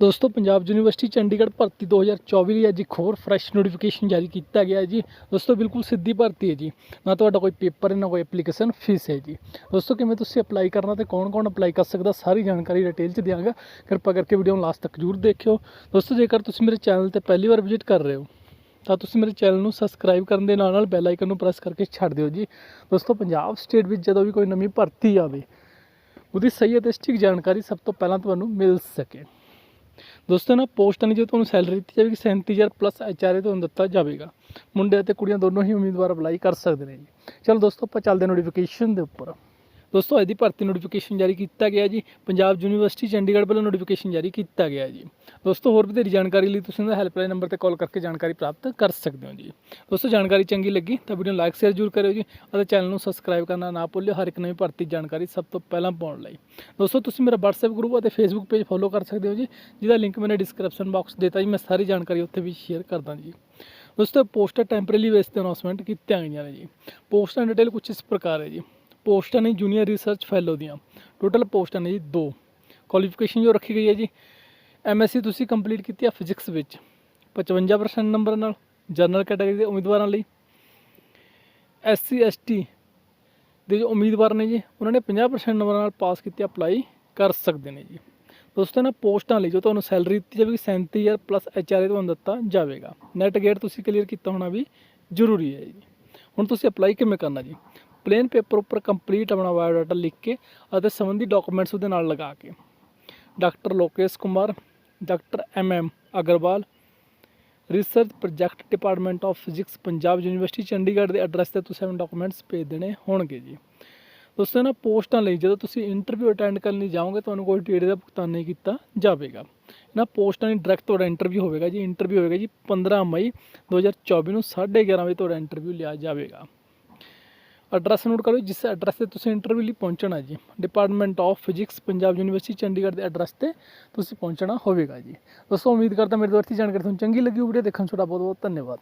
ਦੋਸਤੋ, ਪੰਜਾਬ ਯੂਨੀਵਰਸਿਟੀ ਚੰਡੀਗੜ੍ਹ ਭਰਤੀ 2024 ਲਈ ਅੱਜ ਇੱਕ ਹੋਰ ਫਰੈਸ਼ ਨੋਟੀਫਿਕੇਸ਼ਨ ਜਾਰੀ ਕੀਤਾ ਗਿਆ ਹੈ ਜੀ। ਦੋਸਤੋ, ਬਿਲਕੁਲ ਸਿੱਧੀ ਭਰਤੀ ਹੈ ਜੀ। ਨਾ ਤੁਹਾਡਾ ਕੋਈ ਪੇਪਰ ਹੈ, ਨਾ ਕੋਈ ਐਪਲੀਕੇਸ਼ਨ ਫੀਸ ਹੈ ਜੀ। ਦੋਸਤੋ, ਕਿਵੇਂ ਤੁਸੀਂ ਅਪਲਾਈ ਕਰਨਾ ਤੇ ਕੌਣ-ਕੌਣ ਅਪਲਾਈ ਕਰ ਸਕਦਾ, ਸਾਰੀ ਜਾਣਕਾਰੀ ਡਿਟੇਲ ਚ ਦਿਆਂਗਾ। ਕਿਰਪਾ ਕਰਕੇ ਵੀਡੀਓ ਨੂੰ ਲਾਸਟ ਤੱਕ ਜਰੂਰ ਦੇਖਿਓ। ਦੋਸਤੋ, ਜੇਕਰ ਤੁਸੀਂ ਮੇਰੇ ਚੈਨਲ ਤੇ ਪਹਿਲੀ ਵਾਰ ਵਿਜ਼ਿਟ ਕਰ ਰਹੇ ਹੋ, ਤਾਂ ਤੁਸੀਂ ਮੇਰੇ ਚੈਨਲ ਨੂੰ ਸਬਸਕ੍ਰਾਈਬ ਕਰਨ ਦੇ ਨਾਲ ਨਾਲ ਬੈਲ ਆਈਕਨ ਨੂੰ ਪ੍ਰੈਸ ਕਰਕੇ ਛੱਡ ਦਿਓ ਜੀ। ਦੋਸਤੋ, ਪੰਜਾਬ ਸਟੇਟ ਵਿੱਚ ਜਦੋਂ ਵੀ ਕੋਈ ਨਵੀਂ ਭਰਤੀ ਆਵੇ, ਉਹਦੀ ਸਹੀ ਅਤੇ ਸਟਿਕ ਜਾਣਕਾਰੀ ਸਭ ਤੋਂ ਪਹਿਲਾਂ ਤੁਹਾਨੂੰ ਮਿਲ ਸਕੇ। ਦੋਸਤੋ ਨਾ ਪੋਸਟਾਂ ਨੇ ਜੋ ਤੁਹਾਨੂੰ ਸੈਲਰੀ ਦਿੱਤੀ ਜਾਵੇਗੀ 37000 ਪਲੱਸ ਐਚਆਰਏ ਤੁਹਾਨੂੰ ਦਿੱਤਾ ਜਾਵੇਗਾ। ਮੁੰਡੇ ਅਤੇ ਕੁੜੀਆਂ ਦੋਨੋਂ ਹੀ ਉਮੀਦਵਾਰ ਅਪਲਾਈ ਕਰ ਸਕਦੇ ਨੇ ਜੀ। ਚਲੋ ਦੋਸਤੋ ਆਪਾਂ ਚੱਲਦੇ ਨੋਟੀਫਿਕੇਸ਼ਨ ਦੇ ਉੱਪਰ। ਦੋਸਤੋ ਅੱਜ ਦੀ ਭਰਤੀ ਨੋਟੀਫਿਕੇਸ਼ਨ ਜਾਰੀ ਕੀਤਾ ਗਿਆ ਜੀ। ਪੰਜਾਬ ਯੂਨੀਵਰਸਿਟੀ ਚੰਡੀਗੜ੍ਹ ਵੱਲੋਂ ਨੋਟੀਫਿਕੇਸ਼ਨ ਜਾਰੀ ਕੀਤਾ ਗਿਆ ਜੀ। ਦੋਸਤੋ, ਹੋਰ ਵਧੇਰੀ ਜਾਣਕਾਰੀ ਲਈ ਤੁਸੀਂ ਇਹਦਾ ਹੈਲਪਲਾਈਨ ਨੰਬਰ ਤੇ ਕਾਲ ਕਰਕੇ ਜਾਣਕਾਰੀ ਪ੍ਰਾਪਤ ਕਰ ਸਕਦੇ ਹੋ ਜੀ। ਦੋਸਤੋ, ਜਾਣਕਾਰੀ ਚੰਗੀ ਲੱਗੀ ਤਾਂ ਵੀਡੀਓ ਨੂੰ ਲਾਈਕ ਸ਼ੇਅਰ ਜ਼ਰੂਰ ਕਰਿਓ ਜੀ ਅਤੇ ਚੈਨਲ ਨੂੰ ਸਬਸਕ੍ਰਾਈਬ ਕਰਨਾ ਨਾ ਭੁੱਲਿਓ ਹਰ ਇੱਕ ਨਵੀਂ ਭਰਤੀ ਜਾਣਕਾਰੀ ਸਭ ਤੋਂ ਪਹਿਲਾਂ ਪਾਉਣ ਲਈ। ਦੋਸਤੋ, ਤੁਸੀਂ ਮੇਰਾ WhatsApp ਗਰੁੱਪ ਅਤੇ Facebook ਪੇਜ ਫੋਲੋ ਕਰ ਸਕਦੇ ਹੋ ਜੀ, ਜਿਹਦਾ ਲਿੰਕ ਮੈंने ਡਿਸਕ੍ਰਿਪਸ਼ਨ ਬਾਕਸ ਦਿੱਤਾ ਜੀ। ਮੈਂ ਸਾਰੀ ਜਾਣਕਾਰੀ ਉੱਥੇ ਵੀ ਸ਼ੇਅਰ ਕਰਦਾ ਜੀ। ਦੋਸਤੋ, ਪੋਸਟਾਂ ਟੈਂਪਰੇਰੀ ਬੇਸ ਤੇ ਅਨਾਉਂਸਮੈਂਟ ਕੀਤੀਆਂ ਗਈਆਂ ਨੇ ਜੀ। ਪੋਸਟਾਂ ਡਿਟੇਲ ਕੁਝ ਇਸ ਪ੍ਰਕਾਰ ਹੈ ਜੀ। ਪੋਸਟਾਂ ਨੇ ਜੂਨੀਅਰ ਰਿਸਰਚ ਫੈਲੋ ਦੀਆਂ। ਟੋਟਲ ਪੋਸਟਾਂ ਨੇ ਜੀ ਦੋ। ਕੁਆਲੀਫਿਕੇਸ਼ਨ ਜੋ ਰੱਖੀ ਗਈ ਹੈ ਜੀ ਐਮਐਸਸੀ ਤੁਸੀਂ ਕੰਪਲੀਟ ਕੀਤੀ ਹੈ ਫਿਜ਼ਿਕਸ ਵਿੱਚ। 55% ਨੰਬਰ ਨਾਲ ਜਨਰਲ ਕੈਟਾਗਰੀ ਦੇ ਉਮੀਦਵਾਰਾਂ ਲਈ। ਐਸਸੀ ਐਸਟੀ ਦੇ ਜੋ ਉਮੀਦਵਾਰ ਨੇ ਜੀ, ਉਹਨਾਂ ਨੇ 50% ਨੰਬਰ ਨਾਲ ਪਾਸ ਕੀਤੀ ਅਪਲਾਈ ਕਰ ਸਕਦੇ ਨੇ ਜੀ। ਦੋਸਤੋ ਨਾ ਪੋਸਟਾਂ ਲਈ ਜੋ ਤੁਹਾਨੂੰ ਸੈਲਰੀ ਦਿੱਤੀ ਜਾਵੇਗੀ 37000 ਪਲੱਸ ਐਚਆਰਏ ਤੁਹਾਨੂੰ ਦਿੱਤਾ ਜਾਵੇਗਾ। ਨੈਟ ਗੇਟ ਤੁਸੀਂ ਕਲੀਅਰ ਕੀਤਾ ਹੋਣਾ ਵੀ ਜ਼ਰੂਰੀ ਹੈ ਜੀ। ਹੁਣ ਤੁਸੀਂ ਅਪਲਾਈ ਕਿਵੇਂ ਕਰਨਾ ਜੀ? ਪਲੇਨ ਪੇਪਰ ਉੱਪਰ ਕੰਪਲੀਟ ਆਪਣਾ ਬਾਇਓਡਾਟਾ ਲਿਖ ਕੇ ਅਤੇ ਸੰਬੰਧੀ ਡਾਕੂਮੈਂਟਸ ਉਹਦੇ ਨਾਲ ਲਗਾ ਕੇ। Doctor Lokesh Kumar doctor M M Agarwal research project department of physics Punjab university Chandigarh ਦੇ ਐਡਰੈਸ ਤੇ ਤੁਸੀਂ ਆਪਣੇ ਡਾਕੂਮੈਂਟਸ ਭੇਜ ਦੇਣੇ ਹੋਣਗੇ ਜੀ। ਦੋਸਤੋ ਇਹਨਾਂ ਪੋਸਟਾਂ ਲਈ ਜਦੋਂ ਤੁਸੀਂ ਇੰਟਰਵਿਊ ਅਟੈਂਡ ਕਰਨ ਲਈ ਜਾਓਗੇ ਤੁਹਾਨੂੰ ਕੋਈ ਟਿਕਟ ਦਾ ਭੁਗਤਾਨ ਨਹੀਂ ਕੀਤਾ ਜਾਵੇਗਾ। ਇਹਨਾਂ ਪੋਸਟਾਂ ਲਈ ਡਾਇਰੈਕਟ ਤੁਹਾਡਾ ਇੰਟਰਵਿਊ ਹੋਵੇਗਾ ਜੀ। ਇੰਟਰਵਿਊ ਹੋਵੇਗਾ ਜੀ 15 ਮਈ 2024 ਨੂੰ 11:30 ਵਜੇ ਤੁਹਾਡਾ ਇੰਟਰਵਿਊ ਲਿਆ ਜਾਵੇਗਾ। ਐਡਰੈਸ ਨੋਟ ਕਰੋ ਜਿਸ ਐਡਰੈਸ ਤੇ ਤੁਸੀਂ ਇੰਟਰਵਿਊ ਲਈ ਪਹੁੰਚਣਾ ਜੀ। Department of physics Punjab university Chandigarh ਦੇ ਐਡਰੈਸ ਤੇ ਤੁਸੀਂ ਪਹੁੰਚਣਾ ਹੋਵੇਗਾ ਜੀ। ਦੋਸਤੋ, ਉਮੀਦ ਕਰਦਾ ਮੇਰੇ ਦੁਆਰਾ ਦੀ ਜਾਣਕਾਰੀ ਤੁਹਾਨੂੰ ਚੰਗੀ ਲੱਗੀ ਵੀਡੀਓ ਦੇਖਣ ਤੁਹਾਡਾ ਬਹੁਤ ਬਹੁਤ ਧੰਨਵਾਦ।